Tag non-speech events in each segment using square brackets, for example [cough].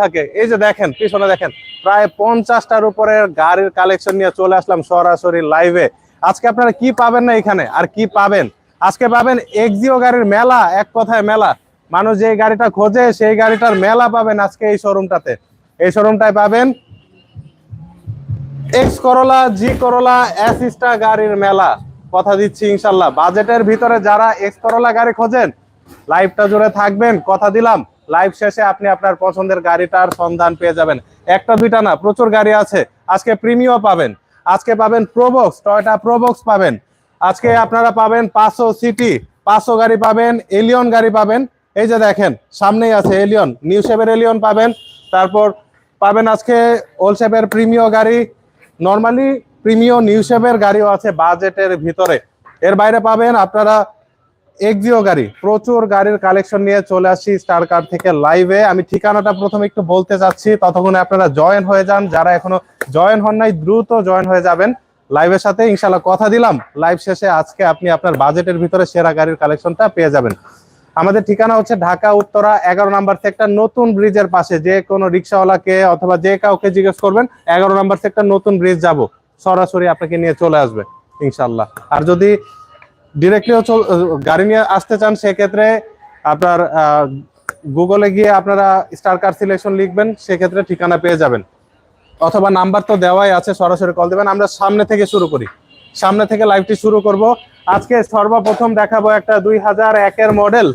থাকে। এই যে দেখেন, পিছনে দেখেন, প্রায় পঞ্চাশটার উপরে গাড়ির কালেকশন নিয়ে চলে আসলাম সরাসরি লাইভে আজকে আপনারা কি পাবেন না এখানে? আর কি পাবেন? আজকে পাবেন এক্সিও গাড়ির মেলা, এক কথায় মেলা। মানুষ যে গাড়িটা খোঁজে, সেই গাড়িটার মেলা পাবেন আজকে এই শোরুমটাতে এই শোরুমটায় পাবেন এক্স করোলা জি করোলা অ্যাসিস্টা গাড়ির মেলা। কথা দিচ্ছি ইনশাল্লাহ। বাজেটের ভিতরে যারা এক্স করোলা গাড়ি খোঁজেন লাইভটা জুড়ে থাকবেন। কথা দিলাম। লাইভ শেষে আপনি আপনার পছন্দের গাড়িটার সন্ধান পেয়ে যাবেন। একটা, দুইটা না, প্রচুর গাড়ি আছে। আজকে প্রিমিও পাবেন। আজকে পাবেন প্রোবক্স টয়টা প্রোবক্স পাবেন। আজকে আপনারা পাবেন পাঁচশো সিটি পাঁচশো গাড়ি পাবেন এলিয়ন গাড়ি পাবেন। এই যে দেখেন, সামনেই আছে এলিয়ন নিউ শেপের এলিয়ন পাবেন। তারপর পাবেন আজকে ওল্ড শেপের প্রিমিয় গাড়ি। নর্মালি প্রিমিয় নিউ শেপের গাড়িও আছে বাজেটের ভিতরে। এর বাইরে পাবেন আপনারা এক্সিও গাড়ি। প্রচুর গাড়ির কালেকশন নিয়ে চলে আসি স্টার কার থেকে লাইভে আমি ঠিকানাটা প্রথমে একটু বলতে চাচ্ছি, ততক্ষণে আপনারা জয়েন হয়ে যান। যারা এখনও জয়েন হন নাই, দ্রুত জয়েন হয়ে যাবেন লাইভের সাথে। ইনশাল্লাহ কথা দিলাম লাইভ শেষে আজকে আপনি আপনার বাজেটের ভিতরে সেরা গাড়ির কালেকশনটা পেয়ে যাবেন। আমাদের ঠিকানা হচ্ছে ঢাকা, উত্তরা, এগারো নাম্বার সেক্টর নতুন ব্রিজের পাশে। যে কোনো রিক্সাওয়ালাকে অথবা যে কাউকে জিজ্ঞেস করবেন, এগারো নাম্বার সেক্টর নতুন ব্রিজ যাব। সরাসরি আপনাকে নিয়ে চলে আসবে ইনশাল্লাহ আর যদি ডিরেক্টলিও গাড়ি নিয়ে আসতে চান, সেক্ষেত্রে আপনার গুগলে গিয়ে আপনারা স্টার কার সিলেকশন লিখবেন, সেক্ষেত্রে ঠিকানা পেয়ে যাবেন। অথবা নাম্বার তো দেওয়াই আছে, সরাসরি কল দেবেন। আমরা সামনে থেকে শুরু করি। সামনে থেকে লাইভটি শুরু করব। আজকে সর্বপ্রথম দেখাবো একটা দুই হাজার একের মডেল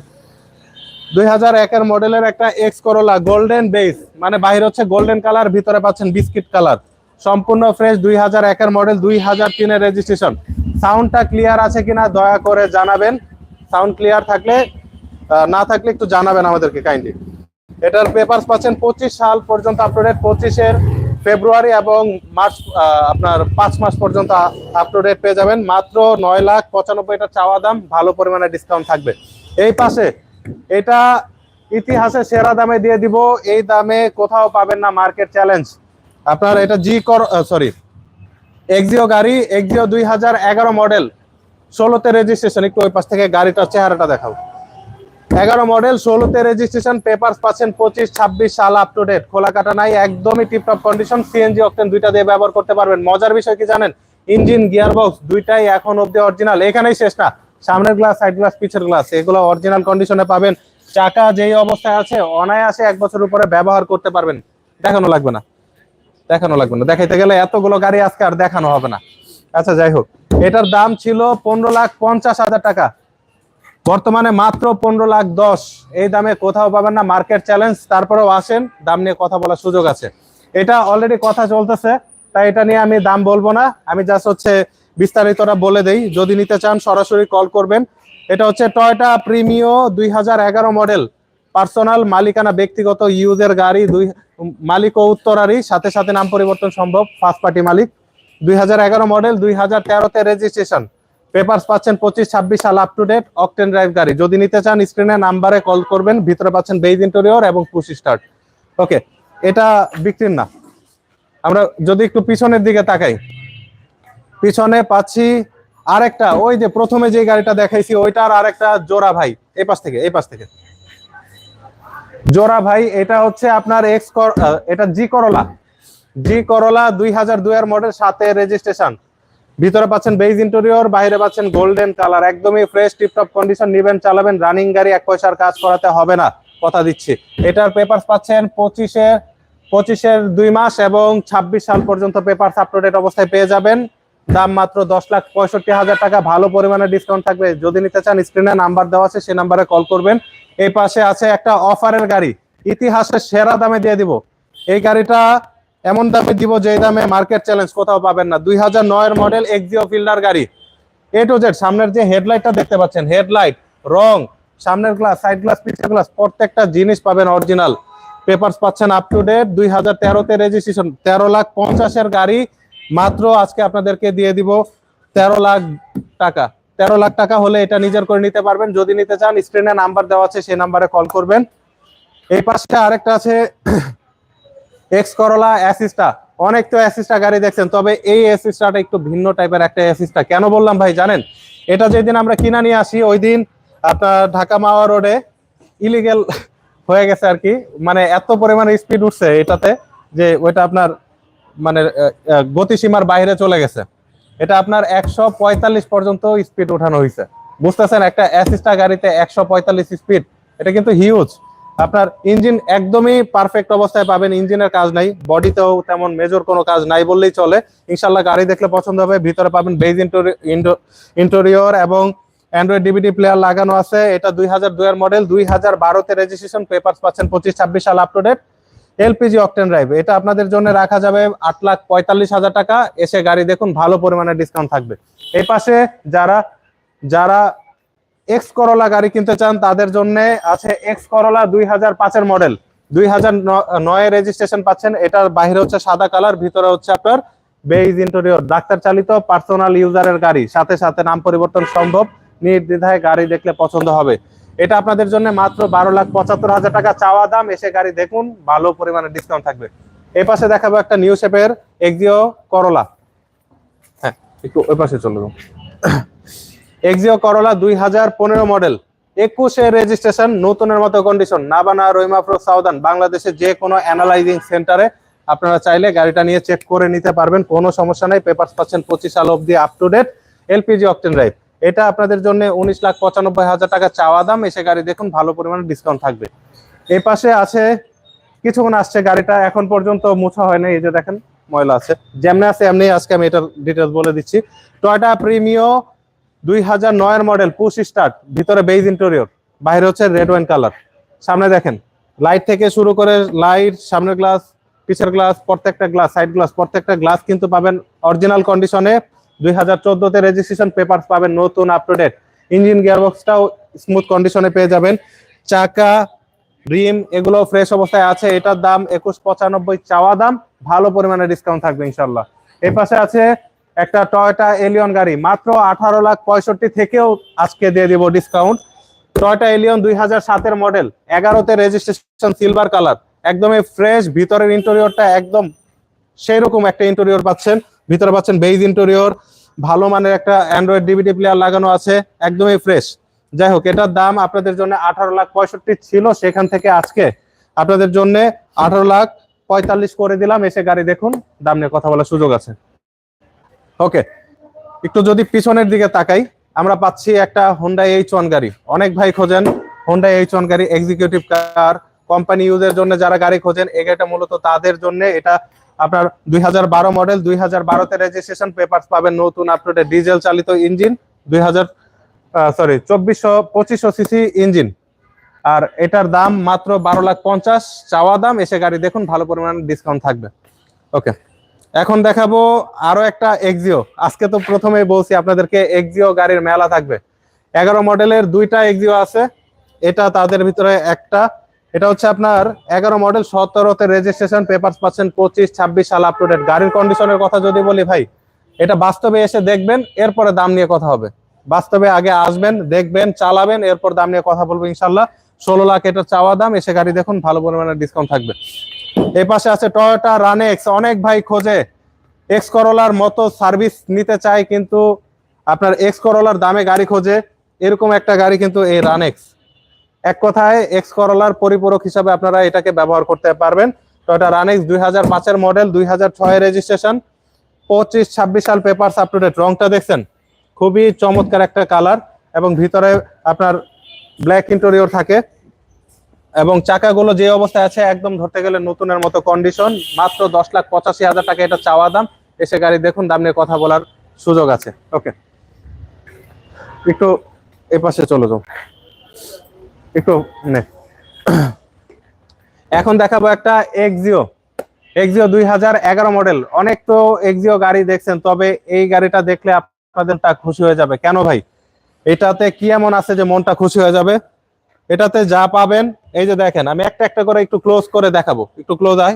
দুই হাজার একের মডেলের একটা এক্স করোলা গোল্ডেন বেস মানে বাইরে হচ্ছে গোল্ডেন কালার ভিতরে পাচ্ছেন বিস্কিট কালার সম্পূর্ণ ফ্রেশ দুই হাজার একের মডেল, দুই হাজার তিনের রেজিস্ট্রেশন সাউন্ডটা ক্লিয়ার আছে কিনা দয়া করে জানাবেন। সাউন্ড ক্লিয়ার থাকলে না থাকলে একটু জানাবেন আমাদেরকে কাইন্ডলি এটার পেপারস পাচ্ছেন পঁচিশ সাল পর্যন্ত আপ টু ডেট পঁচিশের ফেব্রুয়ারি এবং মার্চ আপনার পাঁচ মাস পর্যন্ত আপটুডেট পেয়ে যাবেন। মাত্র নয় লাখ পঁচানব্বই এটা চাওয়া দাম, ভালো পরিমাণে ডিসকাউন্ট থাকবে। এই পাশে, এটা ইতিহাসে সেরা দামে দিয়ে দিব। এই দামে কোথাও পাবেন না মার্কেট চ্যালেঞ্জ আপনার এটা জি কর সরি এক্সিও গাড়ি এক্সিও দুই হাজার এগারো মডেল ষোলোতে রেজিস্ট্রেশন একটু ওই পাশ থেকে গাড়িটার চেহারাটা দেখাও। এগারো মডেল ষোলোতে রেজিস্ট্রেশন পেপার পাচ্ছেন পঁচিশ, ছাব্বিশ সাল আপ টু ডেট খোলা কাটা নাই, একদমই টিপটপ কন্ডিশন সিএনজি অক্টেন দুইটা দিয়ে ব্যবহার করতে পারবেন। মজার বিষয় কি জানেন? ইঞ্জিন গিয়ার বক্স দুইটাই এখন অব্দি অরিজিনাল এখানেই শেষ না। সামনের গ্লাস সাইড গ্লাস পিছের গ্লাস এগুলো অরিজিনাল কন্ডিশনে পাবেন। চাকা যেই অবস্থায় আছে, অনায়াসে এক বছর উপরে ব্যবহার করতে পারবেন। দেখানো লাগবে না। দেখানো লাগবে না। দেখাইতে গেলে এতগুলো গাড়ি আজকে আর দেখানো হবে না। আচ্ছা যাই হোক। এটার দাম ছিল পনেরো লাখ পঞ্চাশ হাজার টাকা। বর্তমানে মাত্র পনেরো লাখ দশ। এই দামে কোথাও পাবেন না। Market challenge. তারপরেও আসেন। দাম নিয়ে কথা বলার সুযোগ আছে। এটা অলরেডি কথা চলতেছে। তাই এটা নিয়ে আমি দাম বলব না। আমি জাস্ট হচ্ছে বিস্তারিতটা বলে দেই। যদি নিতে চান, সরাসরি কল করবেন। এটা হচ্ছে টয়টা প্রিমিও দুই হাজার এগারো মডেল পার্সোনাল মালিকানা ব্যক্তিগত ইউজের গাড়ি দুই মালিক ও উত্তরারই, সাথে সাথে নাম পরিবর্তন সম্ভব ফার্স্ট পার্টি মালিক। দুই হাজার এগারো মডেল দুই হাজার তেরোতে রেজিস্ট্রেশন পেপারস পাচ্ছেন পঁচিশ, ছাব্বিশ সাল up to date octane drive গাড়ি। যদি নিতে চান স্ক্রিনে নাম্বারে কল করবেন, ভিতরে পাচ্ছেন বেজ ইন্টেরিয়র এবং পুশ স্টার্ট ওকে এটা বিক্রির না আমরা যদি একটু পিছনের দিকে তাকাই। পিছনে পাচ্ছি আরেকটা, ওই যে প্রথমে যে গাড়িটা দেখাইছি, ওইটার আরেকটা জোড়া ভাই, এই পাশ থেকে, এই পাশ থেকে। জোড়া ভাই, এটা হচ্ছে আপনার এক্স এটা জি করলা জি করলা দুই হাজার দুই এর মডেল সাথে রেজিস্ট্রেশন ভিতরে পাচ্ছেন বেজ ইন্টেরিয়র বাইরে পাচ্ছেন গোল্ডেন কালার একদমই ফ্রেশ টিপটপ কন্ডিশন নিবেন, চালাবেন রানিং গাড়ি, এক পয়সার কাজ করাতে হবে না, কথা দিচ্ছি। এটার পেপার পাচ্ছেন পঁচিশের পঁচিশের দুই মাস এবং ছাব্বিশ সাল পর্যন্ত পেপার আপ টু ডেট অবস্থায় পেয়ে যাবেন। দাম মাত্র দশ লাখ পঁয়ষট্টি হাজার টাকা। ভালো পরিমাণে ডিসকাউন্ট থাকবে। যদি নিতে চান স্ক্রিনে নাম্বার দেওয়া আছে, সেই নাম্বারে কল করবেন। এই পাশে আছে একটা অফারের গাড়ি। ইতিহাসের সেরা দামে দিয়ে দিব। এই গাড়িটা এমন দামে দিব যে দামে মার্কেট চ্যালেঞ্জ কোথাও পাবেন না। দুই হাজার নয়ের মডেল এক্সিও ফিল্ডার গাড়ি। এ টু জেড সামনের যে হেডলাইটটা দেখতে পাচ্ছেন হেডলাইট রং, সামনের গ্লাস সাইড গ্লাস পিছের গ্লাস প্রত্যেকটা জিনিস পাবেন অরিজিনাল পেপারস পাচ্ছেন আপ টু ডেট দুই হাজার তেরোতে রেজিস্ট্রেশন তেরো লাখ পঞ্চাশের গাড়ি। মাত্র আজকে আপনাদেরকে দিয়ে দিব তেরো লাখ টাকা। তেরো লাখ টাকা হলে এটা নিজের করে নিতে পারবেন। যদি নিতে চান স্ক্রিনে নাম্বার দেওয়া আছে, সেই নাম্বারে কল করবেন। এই পাশে আরেকটা আছে এক্স করলা অ্যাসিস্টা অনেক তো অ্যাসিস্টা গাড়ি দেখছেন, তবে এই অ্যাসিস্টাটা একটু ভিন্ন টাইপের একটা অ্যাসিস্টা কেন বললাম ভাই, জানেন? এটা যেদিন আমরা কিনা নিয়ে আসি, ওই দিন আপনার ঢাকা মাওয়া রোডে ইলিগেল হয়ে গেছে আর কি। মানে এত পরিমাণে স্পিড উঠছে এটাতে, যে ওইটা আপনার মানে গতিসীমার বাইরে চলে গেছে। এটা আপনার একশো পঁয়তাল্লিশ পর্যন্ত স্পিড উঠানো হয়েছে বুঝতেছেন, একটা অ্যাসিস্টা গাড়িতে একশো পঁয়তাল্লিশ স্পিড এটা কিন্তু হিউজ আপনার ইঞ্জিন একদমই পারফেক্ট অবস্থায় পাবেন ইঞ্জিনের কাজ নাই বডিতেও তেমন মেজর কোনো কাজ নাই বললেই চলে। ইনশাল্লাহ গাড়ি দেখলে পছন্দ হবে, ভিতরে পাবেন বেজ ইন্টেরিয়র এবং অ্যান্ড্রয়েড ডিভিডি প্লেয়ার লাগানো আছে। এটা দুই হাজার দুইয়ের মডেল দুই হাজার বারোতে রেজিস্ট্রেশন পেপার পাচ্ছেন পঁচিশ ছাব্বিশ সাল up to date LPG octane drive. এটা আপনাদের জন্য রাখা যাবে আট লাখ পঁয়তাল্লিশ হাজার টাকা। এসে গাড়ি দেখুন, ভালো পরিমাণে ডিসকাউন্ট থাকবে। এই পাশে যারা যারা এক্স করলা গাড়ি কিনতে চান, তাদের জন্য আছে এক্স করলা দুই হাজার পাঁচের মডেল দুই হাজার নয় রেজিস্ট্রেশন পাচ্ছেন। এটার বাইরে হচ্ছে সাদা কালার ভিতরে হচ্ছে আপনার বেইজ ইন্টেরিয়র ডাক্তার চালিত পার্সোনাল ইউজারের গাড়ি, সাথে সাথে নাম পরিবর্তন সম্ভব। নির্দ্বিধায় গাড়ি দেখলে পছন্দ হবে। এটা আপনাদের জন্য মাত্র বারো লাখ পঁচাত্তর হাজার টাকা চাওয়া দাম। এসে গাড়ি দেখুন, ভালো পরিমাণে ডিসকাউন্ট থাকবে। এই পাশে দেখাবো একটা নিউ শেপের এক্সিও করলা হ্যাঁ একটু ওই পাশে চলে যাব এক্সিও করলা দুই হাজার পনেরো মডেল একুশে রেজিস্ট্রেশন নতুনের মতো কন্ডিশন নাবানা রহিমাফ্রো সাউদান বাংলাদেশের যে কোনো অ্যানালাইজিং সেন্টারে আপনারা চাইলে গাড়িটা নিয়ে চেক করে নিতে পারবেন। কোনো সমস্যা নাই পেপারস পাচ্ছেন পঁচিশ সাল অব্দি up to date LPG octane drive এটা আপনাদের জন্য উনিশ লাখ পঁচানব্বই হাজার টাকা চাওয়া দাম। এসে গাড়ি দেখুন, ভালো পরিমাণে ডিসকাউন্ট থাকবে। এই পাশে আছে, কিছুক্ষণ আসছে গাড়িটা, এখন পর্যন্ত মোছা হয় না এই যে দেখেন, ময়লা আছে। যেমনি আছে এমনি আজকে আমি এটার ডিটেলস বলে দিচ্ছি। টয়টা প্রিমিও দুই হাজার নয়ের মডেল পুশ স্টার্ট ভিতরে বেইজ ইন্টেরিয়র বাইরে হচ্ছে রেড ওয়াইন কালার সামনে দেখেন লাইট থেকে শুরু করে লাইট সামনের গ্লাস পিছের গ্লাস প্রত্যেকটা গ্লাস সাইড গ্লাস প্রত্যেকটা গ্লাস কিন্তু পাবেন অরিজিনাল কন্ডিশনে দুই হাজার চোদ্দতে রেজিস্ট্রেশন পেপার পাবেন, নতুন আপ টু ডেট ইঞ্জিন গিয়ারবক্সটাও স্মুথ কন্ডিশনে পেয়ে যাবেন। চাকা রিম এগুলো ফ্রেশ অবস্থায় আছে। এটার দাম একুশ পঁচানব্বই চাওয়া দাম। ভালো পরিমাণে ডিসকাউন্ট থাকবে ইনশাল্লাহ এই পাশে আছে একটা টয়টা এলিয়ন গাড়ি। মাত্র আঠারো লাখ পঁয়ষট্টি থেকেও আজকে দিয়ে দিব ডিসকাউন্ট টয়টা এলিয়ন দুই হাজার সাতের মডেল এগারোতে রেজিস্ট্রেশন সিলভার কালার একদমই ফ্রেশ ভিতরের ইন্টেরিয়রটা একদম সেই রকম একটা ইন্টেরিয়র পাচ্ছেন। ভিতরে পাচ্ছেন বেইজ ইন্টেরিয়র, ভালো মানের একটা অ্যান্ড্রয়েড ডিভিডি প্লেয়ার লাগানো আছে, একদমই ফ্রেশ যাই হোক, এটার দাম আপনাদের জন্য আঠারো লাখ পঁয়ষট্টি ছিল সেখান থেকে আজকে। আপনাদের জন্য আঠারো লাখ পঁয়তাল্লিশ করে দিলাম, এসে গাড়ি দেখুন, দাম নিয়ে কথা বলার সুযোগ আছে। ওকে, একটু যদি পিছনের দিকে তাকাই, আমরা পাচ্ছি একটা হোন্ডা এইচ ওয়ান গাড়ি। অনেক ভাই খোঁজেন হোন্ডা এইচ ওয়ান গাড়ি এক্সিকিউটিভ কার কোম্পানি ইউজের জন্য যারা গাড়ি খোঁজেন গাড়িটা মূলত তাদের জন্য, এটা আপনার দুই হাজার বারো মডেল দুই হাজার বারোতে রেজিস্ট্রেশন পেপার পাবেন নতুন আপডেট ডিজেল চালিত ইঞ্জিন দুই হাজার সরি চব্বিশশো সিসি ইঞ্জিন আর এটার দাম মাত্র বারো লাখ পঞ্চাশ। চাওয়া দাম, এসে গাড়ি দেখুন, ভালো পরিমাণে ডিসকাউন্ট থাকবে। ওকে এখন দেখাবো আরও একটা এক্সিও আজকে তো প্রথমেই বলছি আপনাদেরকে এক্সিও গাড়ির মেলা থাকবে। এগারো মডেলের দুইটা এক্সিও আছে। এটা তাদের ভিতরে একটা। এটা হচ্ছে আপনার এগারো মডেল সতেরোতে রেজিস্ট্রেশন পেপার পাচ্ছেন পঁচিশ, ছাব্বিশ সাল ডেট গাড়ির কন্ডিশনের কথা যদি বলি ভাই, এটা বাস্তবে এসে দেখবেন, এরপরে দাম নিয়ে কথা হবে। বাস্তবে আগে আসবেন, দেখবেন, চালাবেন, এরপর দাম নিয়ে কথা বলব ইনশাল্লাহ ষোলো লাখ এটা চাওয়া দাম, এসে গাড়ি দেখুন, ভালো পরিমাণে ডিসকাউন্ট থাকবে। এই পাশে আছে টয়োটা রানেক্স অনেক ভাই খোঁজে। এক্স করোলার মতো সার্ভিস নিতে চায়, কিন্তু আপনার এক্স করোলার দামে গাড়ি খোঁজে। এরকম একটা গাড়ি কিন্তু এই রানেক্স এক কথায় এক্স করোলার পরিপূরক হিসাবে আপনারা এটাকে ব্যবহার করতে পারবেন। টয়োটা রানেক্স দুই হাজার পাঁচের মডেল দুই হাজার ছয় রেজিস্ট্রেশন পঁচিশ, ছাব্বিশ সাল পেপার আপ টু রংটা দেখছেন? খুবই চমৎকার একটা কালার এবং ভিতরে আপনার ব্ল্যাক ইন্টেরিয়র থাকে এবং চাকাগুলো যে অবস্থায় আছে একদম ধরতে গেলে নতুনের মতো কন্ডিশন মাত্র দশ লাখ পঁচাশি হাজার টাকা এটা চাওয়া দাম। এসে গাড়ি দেখুন, দাম নিয়ে কথা বলার সুযোগ আছে। ওকে একটু এ পাশে চলে যাও। একটু এখন দেখাবো একটা এক্সিও এক্সিও দুই হাজার এগারো মডেল অনেক তো এক্সিও গাড়ি দেখছেন, তবে এই গাড়িটা দেখলে আপনাদের খুশি হয়ে যাবে। কেন ভাই? এটাতে কি এমন আছে যে মনটা খুশি হয়ে যাবে? এটাতে যা পাবেন, এই যে দেখেন, আমি একটা একটা করে একটু ক্লোজ করে দেখাবো। একটু ক্লোজ আয়।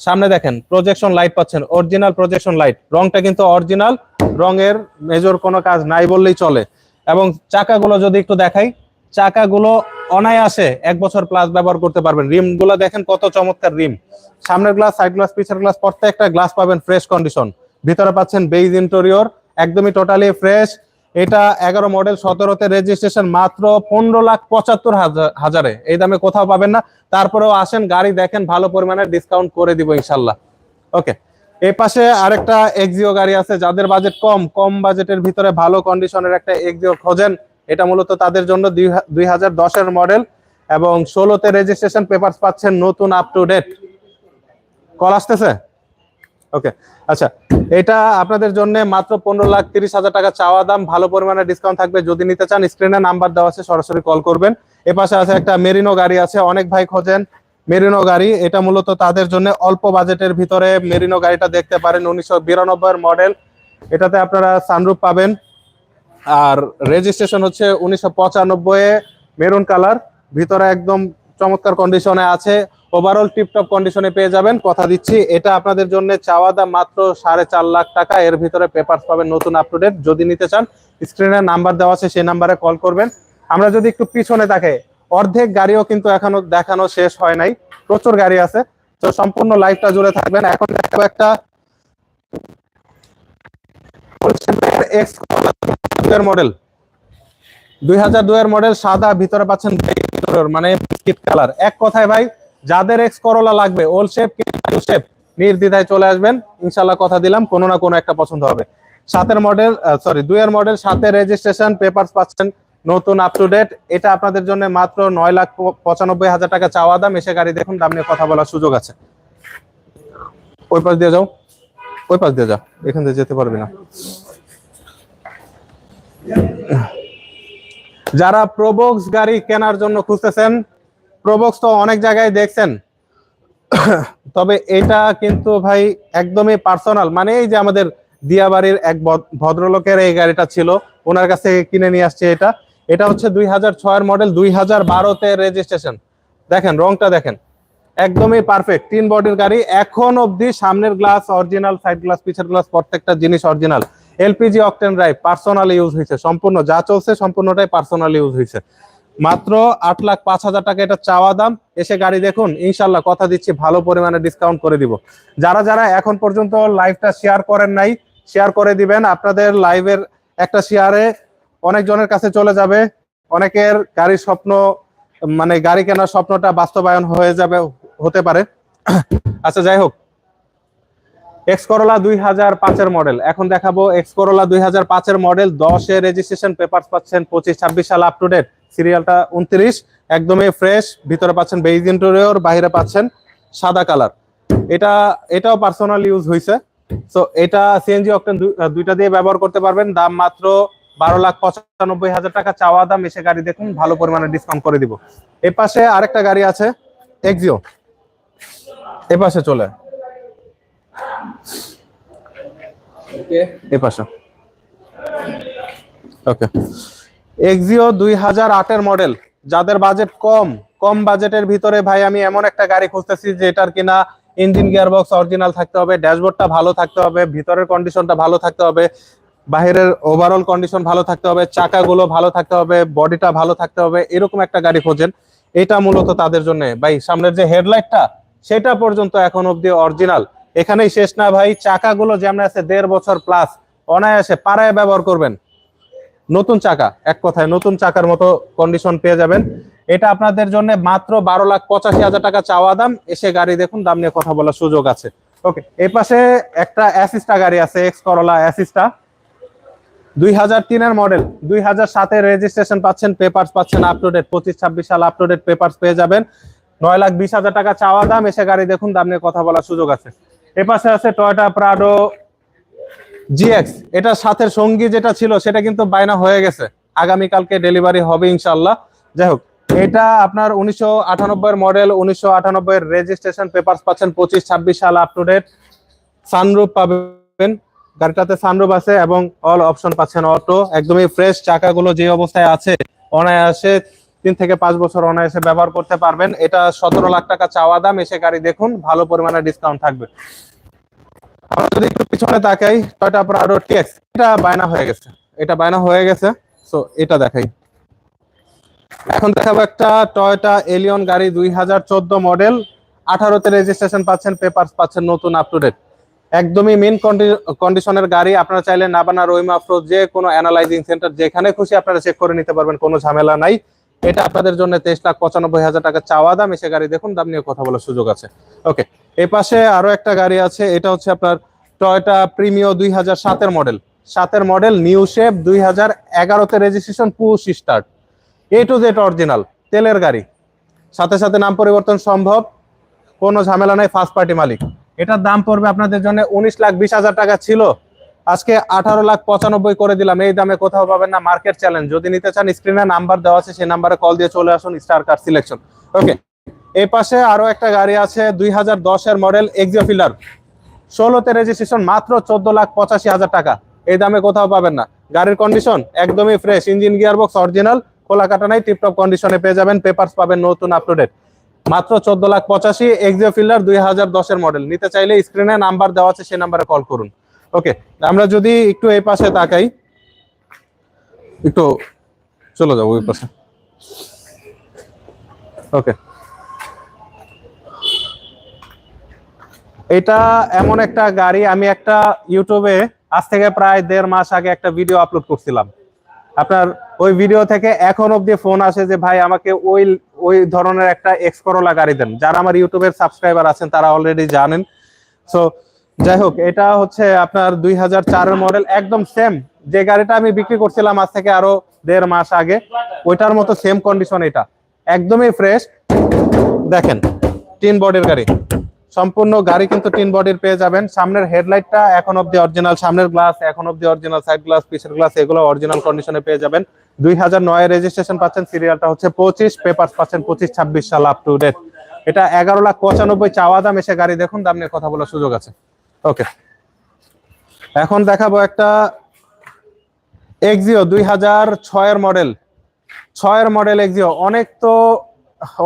সামনে দেখেন প্রজেকশন লাইট পাচ্ছেন অরিজিনাল প্রজেকশন লাইট রংটা কিন্তু অরিজিনাল রঙের মেজর কোনো কাজ নাই বললেই চলে। এবং চাকাগুলো যদি একটু দেখাই চাকাগুলো অনায়াসে এক বছর প্লাস ব্যবহার করতে পারবেন। রিমগুলো দেখেন কত চমৎকার রিম। সামনের গ্লাস সাইড গ্লাস পিছের গ্লাস প্রত্যেকটা গ্লাস পাবেন ফ্রেশ কন্ডিশন ভিতরে পাচ্ছেন বেইজ ইন্টেরিয়র একদমই টোটালি ফ্রেশ এটা এগারো মডেল সতেরোতে রেজিস্ট্রেশন মাত্র পনেরো লাখ পঁচাত্তর হাজার- এই দামে কোথাও পাবেন না। তারপরেও আসেন, গাড়ি দেখেন, ভালো পরিমাণে ডিসকাউন্ট করে দিব ইনশাল্লাহ। ওকে এই পাশে আরেকটা এক্সিও গাড়ি আছে, যাদের বাজেট কম কম বাজেটের ভিতরে ভালো কন্ডিশনের একটা এক্সিও খোঁজেন। এটা মূলত তাদের জন্য দুই হাজার দশের মডেল এবং ষোলোতে রেজিস্ট্রেশন পেপার পাচ্ছেন নতুন আপ টু ডেট কল আসতেছে? ওকে আচ্ছা এটা আপনাদের জন্য মাত্র পনেরো লাখ তিরিশ হাজার টাকা চাওয়া দাম, ভালো পরিমাণে ডিসকাউন্ট থাকবে। যদি নিতে চান স্ক্রিনে নাম্বার দেওয়া আছে, সরাসরি কল করবেন। এ পাশে আছে একটা মেরিনো গাড়ি আছে, অনেক ভাই খোঁজেন মেরিনো গাড়ি। এটা মূলত তাদের জন্য অল্প বাজেটের ভিতরে মেরিনো গাড়িটা দেখতে পারেন, উনিশশো বিরানব্বই মডেল। এটাতে আপনারা সানরুফ পাবেন। আর রেজিস্ট্রেশন হচ্ছে উনিশশো পঁচানব্বই মেরুন কালার ভিতরে একদম চমৎকার কন্ডিশনে আছে। ওভারঅল টিপটপ কন্ডিশনে পেয়ে যাবেন। কথা দিচ্ছি, এটা আপনাদের জন্য চাওয়া দাম মাত্র সাড়ে চার লাখ টাকা। এর ভিতরে পেপারস পাবেন নতুন আপ টু ডেট যদি নিতে চান স্ক্রিনে নাম্বার দেওয়া আছে, সেই নাম্বারে কল করবেন। আমরা যদি একটু পিছনে দেখে অর্ধেক গাড়িও কিন্তু এখনও দেখানো শেষ হয় নাই। প্রচুর গাড়ি আছে। তো সম্পূর্ণ লাইফটা জুড়ে থাকবেন। এখন একটা মডেল দুই হাজার দুই এর মডেল সাদা, ভিতরে পাচ্ছেন মানে কালার এক কথায় ভাই, যাদের এক্স করলা লাগবে ওল শেপ শেপ নির্দ্বিধায় চলে আসবেন। ইনশাল্লাহ কথা দিলাম, কোনো না কোনো একটা পছন্দ হবে। সাতের মডেল সরি দুই এর মডেল সাথে রেজিস্ট্রেশন পেপারস পাচ্ছেন, নতুন আপ টু ডেট এটা আপনাদের জন্য মাত্র নয় লাখ পঁচানব্বই হাজার টাকা চাওয়া দাম। এসে গাড়ি দেখুন, দাম নিয়ে কথা বলার সুযোগ আছে। ওই পাশ দিয়ে যাও। ওই পাশ দিয়ে যাও। এখান দিয়ে যেতে পারবি না। যারা প্রোবক্স গাড়ি কেনার জন্য খুঁজতেছেন প্রোবক্স তো অনেক জায়গায় দেখছেন। [coughs] তবে এটা কিন্তু ভাই একদমই পার্সোনাল মানে এই যে আমাদের দিয়াবাড়ির এক ভদ- ভদ্রলোকের এই গাড়িটা ছিল, ওনার কাছ কিনে নিয়ে আসছে এটা। এটা হচ্ছে দুই হাজার ছয়ের মডেল দুই হাজার বারোতে রেজিস্ট্রেশন দেখেন, রংটা দেখেন। একদমই পারফেক্ট তিন বডির গাড়ি। এখন অবধি সামনের গ্লাস অরিজিনাল সাইড গ্লাস পিছের গ্লাস প্রত্যেকটা জিনিস original LPG octane drive personal use হয়েছে সম্পূর্ণ যা চলছে সম্পূর্ণটাই পার্সোনাল ইউজ হয়েছে মাত্র আট লাখ পাঁচ হাজার টাকা এটা চাওয়া দাম, এসে গাড়ি দেখুন ইনশাল্লাহ কথা দিচ্ছি, ভালো পরিমাণে ডিসকাউন্ট করে দিব। যারা যারা এখন পর্যন্ত লাইভটা শেয়ার করেন নাই শেয়ার করে দিবেন। আপনাদের লাইভের একটা শেয়ারে অনেকজনের কাছে চলে যাবে। অনেকের গাড়ির স্বপ্ন মানে গাড়ি কেনার স্বপ্নটা বাস্তবায়ন হয়ে যাবে, হতে পারে। আচ্ছা যাই হোক। এক্স করোলা দুই হাজার পাঁচের মডেল এখন দেখাবো এক্স করোলা দুই হাজার পাঁচের মডেল দশে রেজিস্ট্রেশন পেপার পাচ্ছেন পঁচিশ, ছাব্বিশ সাল আপ টু ডেট সিরিয়ালটা উনত্রিশ, একদমই ফ্রেশ ভিতরে পাচ্ছেন বেইজ ইন্টেরিয়র বাইরে পাচ্ছেন সাদা কালার এটা, এটাও পার্সোনাল ইউজ হয়েছে তো এটা সিএনজি অকটেন দুইটা দিয়ে ব্যবহার করতে পারবেন। দাম মাত্র বারো লাখ পঁচানব্বই হাজার টাকা। চাওয়া দাম, এসে গাড়ি দেখুন, ভালো পরিমাণে ডিসকাউন্ট করে দিব। এ পাশে আরেকটা গাড়ি আছে এক্সিও এ পাশে চলে। এক্সিও দুই হাজার আটের মডেল যাদের বাজেট কম কম বাজেটের ভিতরে ভাই আমি এমন একটা গাড়ি খুঁজতেছি যেটার কিনা ইঞ্জিন গিয়ার বক্স অরিজিনাল থাকতে হবে ড্যাশবোর্ডটা ভালো থাকতে হবে, ভিতরের কন্ডিশনটা ভালো থাকতে হবে বাইরের ওভারঅল কন্ডিশন ভালো থাকতে হবে, চাকাগুলো ভালো থাকতে হবে বডিটা ভালো থাকতে হবে, এরকম একটা গাড়ি খোঁজেন। এটা মূলত তাদের জন্য। ভাই, সামনের যে হেডলাইটটা সেটা পর্যন্ত এখন অব্দি অরিজিনাল এখানেই শেষ না ভাই, চাকাগুলো যেমন আছে দেড় বছর প্লাস অনায়াসে পাড়ায় ব্যবহার করবেন। নতুন চাকা, এক কথায় নতুন চাকার মতো কন্ডিশন পেয়ে যাবেন। এটা আপনাদের জন্য মাত্র বারো লাখ পঁচাশি হাজার টাকা চাওয়া দাম। এসে গাড়ি দেখুন, দাম নিয়ে কথা বলার সুযোগ আছে। ওকে এই পাশে একটা অ্যাসিস্টা গাড়ি আছে এক্স করলা অ্যাসিস্টা দুই হাজার তিনের মডেল দুই হাজার সাতের রেজিস্ট্রেশন পাচ্ছেন পেপারস পাচ্ছেন আপ পঁচিশ, ছাব্বিশ সাল আপ টু পেপারস পেয়ে যাবেন। নয় লাখ বিশ হাজার টাকা চাওয়া দাম, এসে গাড়ি দেখুন, দাম নিয়ে কথা বলার সুযোগ আছে। এ পাশে আছে টয়োটা প্রাডো জিএক্স এটা সাথে সঙ্গী যেটা ছিল, সেটা কিন্তু বায়না হয়ে গেছে। আগামীকালকে ডেলিভারি হবে ইনশাল্লাহ যাই হোক, এটা আপনার উনিশশো আটানব্বই মডেল উনিশশো আটানব্বই রেজিস্ট্রেশন পেপারস পাচ্ছেন পঁচিশ, ছাব্বিশ সাল আপ টু ডেট সানরুফ পাবেন। গাড়িটাতে সানরুফ আছে এবং অল অপশন পাচ্ছেন অটো একদমই ফ্রেশ চাকাগুলো যে অবস্থায় আছে, অনায়াসে তিন থেকে পাঁচ বছর অনায়াসে ব্যবহার করতে পারবেন। এটা সতেরো লাখ টাকা চাওয়া দাম, এসে গাড়ি দেখুন, ভালো পরিমাণে ডিসকাউন্ট থাকবে। আমরা যদি একটু পিছনে তাকাই টয়টা প্রাডো টিএক্স এটা বায়না হয়ে গেছে। এটা বায়না হয়ে গেছে সো এটা দেখাই। এখন দেখাবো একটা টয়োটা এলিয়ন গাড়ি, দুই হাজার চোদ্দ মডেল আঠারোতে রেজিস্ট্রেশন পাচ্ছেন পেপারস পাচ্ছেন, নতুন আপ টু ডেট একদমই মেন কন্ডিশনের গাড়ি, আপনারা চাইলে নাবানা রহিম আফরো যে কোনো অ্যানালাইজিং সেন্টার যেখানে খুশি আপনারা চেক করে নিতে পারবেন, কোনো ঝামেলা নাই। এটা আপনাদের জন্য তেইশ লাখ পঁচানব্বই হাজার টাকা চাওয়া দাম, এসে গাড়ি দেখুন, দাম নিয়ে কথা বলার সুযোগ আছে। ওকে এই পাশে আরও একটা গাড়ি আছে, এটা হচ্ছে আপনার টয়টা প্রিমিও দুই হাজার সাতের মডেল সাতের মডেল নিউ শেপ দুই হাজার এগারোতে registration push start A to Z original তেলের গাড়ি। সাথে সাথে নাম পরিবর্তন সম্ভব, কোনো ঝামেলা নাই ফার্স্ট পার্টি মালিক। এটার দাম পড়বে আপনাদের জন্য উনিশ লাখ বিশ হাজার টাকা ছিল। আজকে আঠারো লাখ পঁচানব্বই করে দিলাম। এই দামে কোথাও পাবেন না মার্কেট চ্যালেঞ্জ যদি নিতে চান স্ক্রিনে নাম্বার দেওয়া আছে, সেই নাম্বারে কল দিয়ে চলে আসুন স্টার কার সিলেকশন ওকে এই পাশে আরও একটা গাড়ি আছে, দুই হাজার দশের মডেল এক্সিও ফিলার ষোলোতে রেজিস্ট্রেশন মাত্র চোদ্দ লাখ পঁচাশি হাজার টাকা। এই দামে কোথাও পাবেন না। গাড়ির কন্ডিশন একদমই fresh engine gear box original খোলা কাটা নাই টিপটপ কন্ডিশনে পেয়ে যাবেন। পেপার্স পাবেন নতুন আপ টু ডেট মাত্র চোদ্দ লাখ পঁচাশি এক্সিও ফিল্ডার দুই হাজার দশের মডেল নিতে চাইলে স্ক্রিনে নাম্বার দেওয়া আছে, সেই নাম্বারে কল করুন। ওকে, আমরা যদি একটু এই পাশে তাকাই, একটু চলে যাব ওই পাশে। ওকে। এটা এমন একটা গাড়ি, আমি একটা ইউটিউবে আজ থেকে প্রায় দেড় মাস আগে একটা ভিডিও আপলোড করছিলাম। আপনার ওই ভিডিও থেকে এখন অব্দি ফোন আসে যে, ভাই, আমাকে ওই ওই ধরনের একটা এক্স গাড়ি দেন। যারা আমার ইউটিউবের সাবস্ক্রাইবার আছেন, তারা অলরেডি জানেন। সো যাই হোক, এটা হচ্ছে আপনার দুই হাজার মডেল একদম সেম যে গাড়িটা আমি বিক্রি করছিলাম আজ থেকে আরও দেড় মাস আগে, ওইটার মতো সেম কন্ডিশন এটা। একদমই ফ্রেশ দেখেন টিন বডির গাড়ি। সম্পূর্ণ গাড়ি কিন্তু টিন বডির পেয়ে যাবেন। সামনের হেডলাইটটা এখন অব্দি অরিজিনাল সামনের গ্লাস এখন অব্দি অরিজিনাল সাইড গ্লাস পিছের গ্লাস এগুলো অরিজিনাল কন্ডিশনে পেয়ে যাবেন। দুই হাজার নয় রেজিস্ট্রেশন পাচ্ছেন সিরিয়ালটা হচ্ছে পঁচিশ পেপার পাচ্ছেন পঁচিশ, ছাব্বিশ সাল আপ টু ডেট এটা এগারো লাখ পঁচানব্বই চাওয়া দাম এসে গাড়ি দেখুন, দাম নিয়ে কথা বলার সুযোগ আছে। ওকে এখন দেখাবো একটা এক্সিও দুই হাজার ছয়ের মডেল ছয়ের মডেল এক্সিও অনেক তো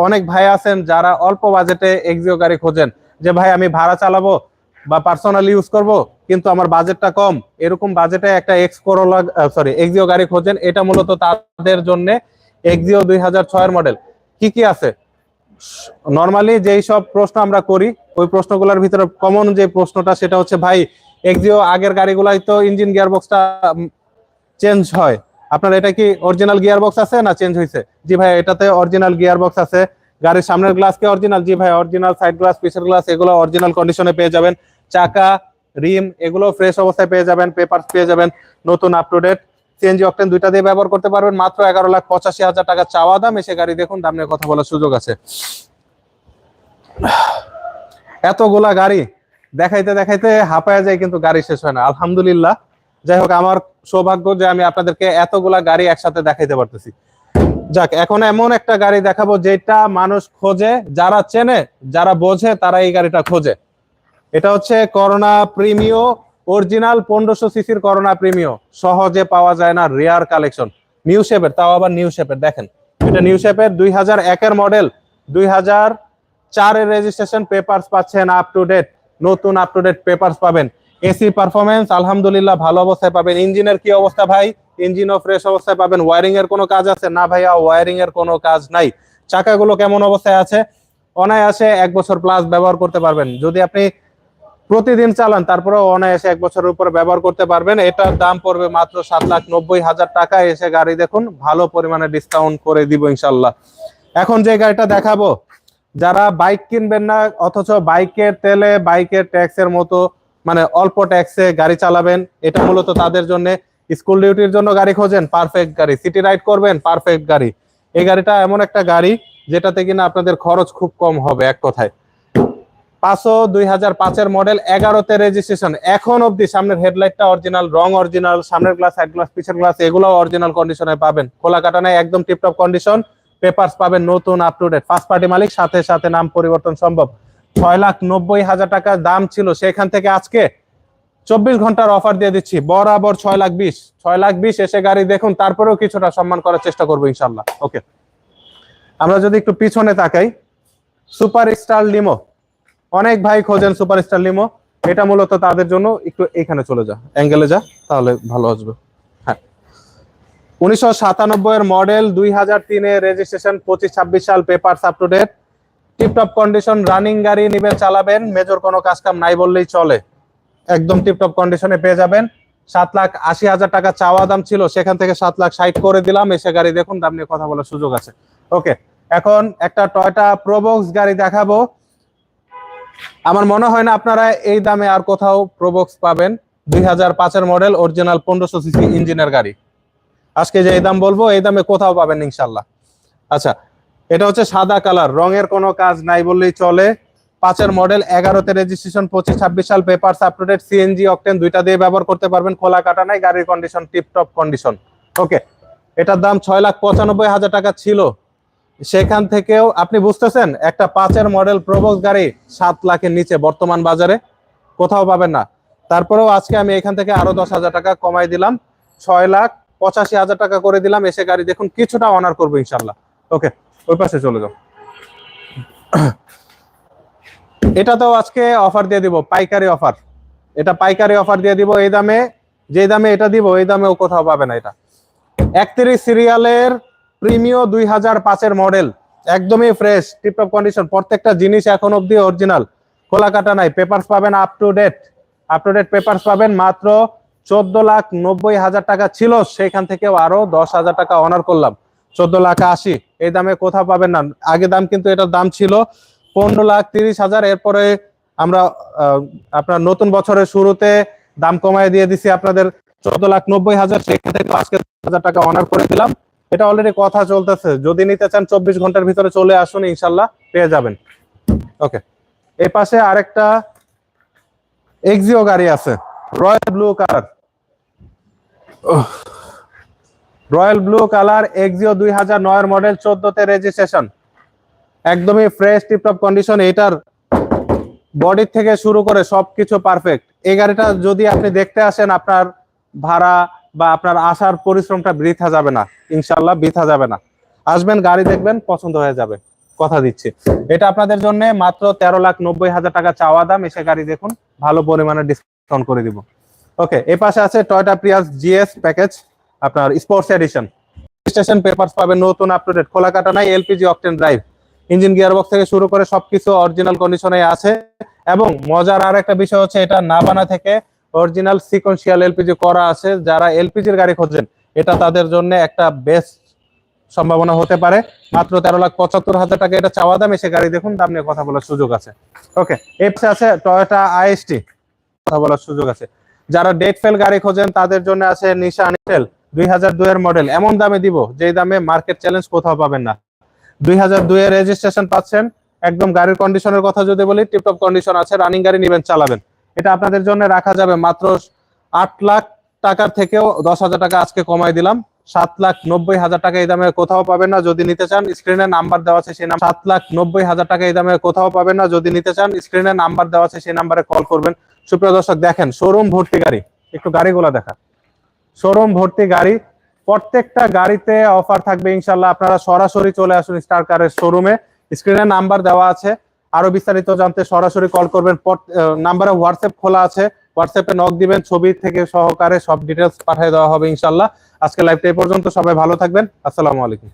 অনেক ভাই আছেন যারা অল্প বাজেটে এক্সিও গাড়ি খোঁজেন যে, ভাই, আমি ভাড়া চালাবো বা পার্সোনাল ইউজ করব, কিন্তু আমার বাজেটটা কম। এরকম বাজেটে একটা এক্স করোলা সরি এক্সিও গাড়ি খোঁজেন। এটা মূলত তাদের জন্য এক্সিও দুই হাজার ছয়ের মডেল কি কি আছে? নর্মালি যেই সব প্রশ্ন আমরা করি, ওই প্রশ্নগুলোর ভিতরে কমন যে প্রশ্নটা সেটা হচ্ছে, ভাই এক্সিও আগের গাড়িগুলাই তো ইঞ্জিন গিয়ার বক্সটা চেঞ্জ হয়। আপনার এটা কি অরিজিনাল গিয়ার বক্স আছে না চেঞ্জ হয়েছে জি ভাই, এটাতে অরিজিনাল গিয়ার বক্স আছে। গাড়ির সামনের গ্লাস কি অরিজিনাল জি ভাই অরিজিনাল সাইড গ্লাস পিছের গ্লাস এগুলো অরিজিনাল কন্ডিশনে পেয়ে যাবেন। চাকা রিম এগুলো ফ্রেশ অবস্থায় পেয়ে যাবেন পেপার পেয়ে যাবেন। নতুন up to date CNG octane দুইটা দিয়ে ব্যবহার করতে পারবেন। মাত্র এগারো লাখ পঁচাশি হাজার টাকা চাওয়া দাম, এসে গাড়ি দেখুন, দাম নিয়ে কথা বলার সুযোগ আছে। এতগুলা গাড়ি দেখাইতে দেখাইতে হাঁপায়া যায়, কিন্তু গাড়ি শেষ হয় না। আলহামদুলিল্লাহ। যাই হোক, আমার সৌভাগ্য যে আমি আপনাদেরকে এতগুলা গাড়ি একসাথে দেখাইতে পারতেছি। যাক, এখন এমন একটা গাড়ি দেখাবো যেটা মানুষ খোঁজে, যারা চেনে, যারা বোঝে, তারা এই গাড়িটা খোঁজে। এটা হচ্ছে করোনা প্রিমিও অরিজিনাল পনেরোশো সিসির করোনা প্রিমিও সহজে পাওয়া যায় না রেয়ার কালেকশন নিউ শেপের তাও আবার নিউ শেপের দেখেন। এটা নিউ শেপের দুই হাজার একের মডেল দুই হাজার চারের রেজিস্ট্রেশন পেপারস পাচ্ছেন আপ টু ডেট নতুন আপ টু ডেট পেপারস পাবেন। এসি পারফরমেন্স আলহামদুলিল্লাহ, ভালো অবস্থায় পাবেন। ইঞ্জিনের কি অবস্থা ভাই? ইঞ্জিনও ফ্রেশ অবস্থায় পাবেন। ওয়ারিং এর কোনো কাজ আছে? না ভাইয়া ওয়ারিং এর কোনো কাজ নাই। চাকাগুলো কেমন অবস্থায় আছে? অনায়াসে এক বছর প্লাস ব্যবহার করতে পারবেন। যদি আপনি প্রতিদিন চালান তারপরে অনায়াসে এক বছরের উপরে ব্যবহার করতে পারবেন। এটার দাম পড়বে মাত্র সাত লাখ নব্বই হাজার টাকা। এসে গাড়ি দেখুন, ভালো পরিমাণে ডিসকাউন্ট করে দিব ইনশাল্লাহ এখন যে গাড়িটা দেখাবো, যারা বাইক কিনবেন না, অথচ বাইকের তেলে বাইকের ট্যাক্সের মতো মানে অল্প ট্যাক্সে গাড়ি চালাবেন, এটা মূলত তাদের জন্য। স্কুল ডিউটির জন্য গাড়ি খোঁজেন পারফেক্ট গাড়ি। সিটি রাইড করবেন পারফেক্ট গাড়ি। এই গাড়িটা এমন একটা গাড়ি, যেটাতে কিনা আপনাদের খরচ খুব কম হবে, এক কথায়। পাঁচশো দুই হাজার পাঁচের মডেল এগারোতে রেজিস্ট্রেশন এখন অব্দি সামনের হেডলাইটটা অরিজিনাল রং অরিজিনাল সামনের গ্লাস সাইড গ্লাস পিছের গ্লাস এগুলো অরিজিনাল কন্ডিশনে পাবেন। খোলা কাটা নাই একদম টিপটপ কন্ডিশন পেপারস পাবেন নতুন up to date first party মালিক, সাথে সাথে নাম পরিবর্তন সম্ভব। ছয় লাখ নব্বই হাজার টাকা দাম ছিল, সেখান থেকে আজকে চব্বিশ ঘণ্টার অফার দিয়ে দিচ্ছি। বরাবর ছয় লাখ বিশ। ছয় লাখ বিশ এসে গাড়ি দেখুন, তারপরেও কিছুটা সম্মান করার চেষ্টা করব ইনশাল্লাহ ওকে আমরা যদি একটু পিছনে তাকাই, সুপার স্টার লিমো অনেক ভাই খোঁজেন সুপার স্টার লিমো। এটা মূলত তাদের জন্য একটু এখানে চলে যা, অ্যাঙ্গেলে যা, তাহলে ভালো আসবে। হ্যাঁ। উনিশশো সাতানব্বই এর মডেল দুই হাজার তিনে রেজিস্ট্রেশন পঁচিশ, ছাব্বিশ সাল পেপার টিপটপ কন্ডিশন রানিং গাড়ি চালাবেন মেজর কোনো কাজ কাম নাই বললেই চলে। একদম টিপটপ কন্ডিশনে পেয়ে যাবেন। সাত লাখ আশি হাজার টাকা চাওয়া দাম ছিল, সেখান থেকে সাত লাখ ষাট করে দিলাম, এসে গাড়ি দেখুন, দাম নিয়ে কথা বলার সুযোগ আছে। ওকে এখন একটা টয়টা প্রোবক্স গাড়ি দেখাবো। আমার মনে হয় না আপনারা এই দামে আর কোথাও প্রোবক্স পাবেন। দুই হাজার পাঁচের মডেল অরিজিনাল পনেরোশো সিসি ইঞ্জিনের গাড়ি। আজকে যে এই দাম বলব, এই দামে কোথাও পাবেন ইনশাল্লাহ। আচ্ছা এটা হচ্ছে সাদা কালার, রঙের কোনো কাজ নাই বললেই চলে। পাঁচের মডেল, এগারোতে রেজিস্ট্রেশন পঁচিশ, ছাব্বিশ সাল পেপার আপটুডেট সিএনজি অকটেন দুইটা দিয়ে ব্যবহার করতে পারবেন, খোলা কাটা নাই, গাড়ির কন্ডিশন টিপটপ কন্ডিশন ওকে এটার দাম ছয় লাখ পঁচানব্বই হাজার টাকা ছিল। সেখান থেকেও আপনি বুঝতেছেন, একটা পাঁচের মডেল প্রবক্স গাড়ি সাত লাখের নিচে বর্তমান বাজারে, কোথাও পাবেন না। তারপরেও আজকে আমি এখান থেকে আরও দশ হাজার টাকা কমাই দিলাম, ছয় লাখ পঁচাশি হাজার টাকা করে দিলাম, এসে গাড়ি দেখুন, কিছুটা অনার করব ইনশাল্লাহ ওকে, ওই পাশে চলে যাও। [clears throat] এটা তো আজকে অফার দিয়ে দিব, পাইকারি অফার এটা পাইকারি অফার দিয়ে দিব, এই দামে যে দামে এটা দিব, এই দামেও কোথাও পাবে না এটা। একত্রিশ সিরিয়ালের প্রিমিও দুই হাজার পাঁচের মডেল, একদমই ফ্রেশ টিপটপ কন্ডিশন প্রত্যেকটা জিনিস এখন অব্দি অরিজিনাল খোলা কাটা নাই পেপারস পাবেন up to date up to date papers পাবেন মাত্র চোদ্দ লাখ নব্বই হাজার টাকা ছিল সেখান থেকেও আরও দশ হাজার টাকা অনার করলাম। চোদ্দ লাখ আশি, এই দামে কোথাও পাবেন না। আগে দাম কিন্তু এটার দাম ছিল পনেরো লাখ তিরিশ হাজার, এরপরে আমরা আপনার নতুন বছরের শুরুতে দাম কমায় দিয়ে দিছি আপনাদের চোদ্দ লাখ নব্বই হাজার সেখান থেকে আজকে হাজার টাকা অনার করে দিলাম। এটা অলরেডি কথা চলতেছে। যদি নিতে চান চব্বিশ ঘণ্টার ভিতরে চলে আসুন, ইনশাল্লাহ পেয়ে যাবেন। ওকে এই পাশে আরেকটা এক্সিও গাড়ি আছে royal blue colour royal blue colour Axio দুই হাজার নয়ের মডেল চোদ্দতে রেজিস্ট্রেশন একদমই ফ্রেশ টিপটপ কন্ডিশন এটার বডি থেকে শুরু করে সবকিছু পারফেক্ট এই গাড়িটা যদি আপনি দেখতে আসেন, আপনার ভাড়া বা আপনার আসার পরিশ্রমটা বৃথা যাবে না ইনশাল্লাহ বৃথা যাবে না। আসবেন, গাড়ি দেখবেন, পছন্দ হয়ে যাবে। কথা দিচ্ছি। এটা আপনাদের জন্য মাত্র তেরো লাখ নব্বই হাজার টাকা চাওয়া দাম, এসে গাড়ি দেখুন, ভালো পরিমাণে ডিসকাউন্ট করে দিব। ওকে এই পাশে আছে টয়টা প্রিয়াস জিএস প্যাকেজ আপনার স্পোর্টস এডিশন স্টেশন পেপারস পাবেন, নতুন আপ টু ডেট খোলা কাটা নাই LPG octane drive engine gearbox থেকে শুরু করে সবকিছু অরিজিনাল কন্ডিশনে আছে। এবং মজার আর একটা বিষয় হচ্ছে এটা নাবানা থেকে অরিজিনাল সিকোয়েন্সিয়াল এলপিজি করা আছে, যারা এলপিজির গাড়ি খোঁজেন, এটা তাদের জন্য একটা বেস্ট সম্ভাবনা হতে পারে। মাত্র তেরো লাখ পঁচাত্তর হাজার টাকা এটা চাওয়া দাম এসে গাড়ি দেখুন, দাম নিয়ে কথা বলার সুযোগ আছে। ওকে এপসে আছে টয়োটা আইএসটি কথা বলার সুযোগ আছে। যারা ডেট ফেল গাড়ি খোঁজেন, তাদের জন্য আছে নিশা আনিটেল দুই হাজার দুইয়ের মডেল এমন দামে দিব, যেই দামে মার্কেট চ্যালেঞ্জ কোথাও পাবেন না। দুই হাজার দুইয়ের রেজিস্ট্রেশন পাচ্ছেন, একদম গাড়ির কন্ডিশনের কথা যদি বলি টিপটপ কন্ডিশন আছে রানিং গাড়ি নেবেন, চালাবেন। এটা আপনাদের জন্য রাখা যাবে মাত্র আট লাখ টাকার থেকেও দশ হাজার টাকা আজকে কমাই দিলাম। সাত লাখ নব্বই হাজার টাকা এই দামে কোথাও পাবেন না যদি নিতে চান স্ক্রিনে নাম্বার দেওয়া আছে সেই সাত লাখ নব্বই হাজার টাকা এই দামে কোথাও পাবেন না যদি নিতে চান স্ক্রিনে নাম্বার দেওয়া আছে সেই নাম্বারে কল করবেন। সুপ্রিয় দর্শক, দেখেন শোরুম ভর্তি গাড়ি। একটু গাড়িগুলো দেখা। শোরুম ভর্তি গাড়ি। প্রত্যেকটা গাড়িতে অফার থাকবে ইনশাল্লাহ আপনারা সরাসরি চলে আসুন স্টার কারের শোরুমে স্ক্রিনে নাম্বার দেওয়া আছে। আরও বিস্তারিত জানতে সরাসরি কল করবেন। নাম্বারে হোয়াটসঅ্যাপ খোলা আছে। হোয়াটসঅ্যাপে নক দিবেন, ছবি থেকে সহকারে সব ডিটেলস পাঠিয়ে দেওয়া হবে ইনশাল্লাহ আজকে লাইভটা এই পর্যন্ত। সবাই ভালো থাকবেন। আসসালামু আলাইকুম।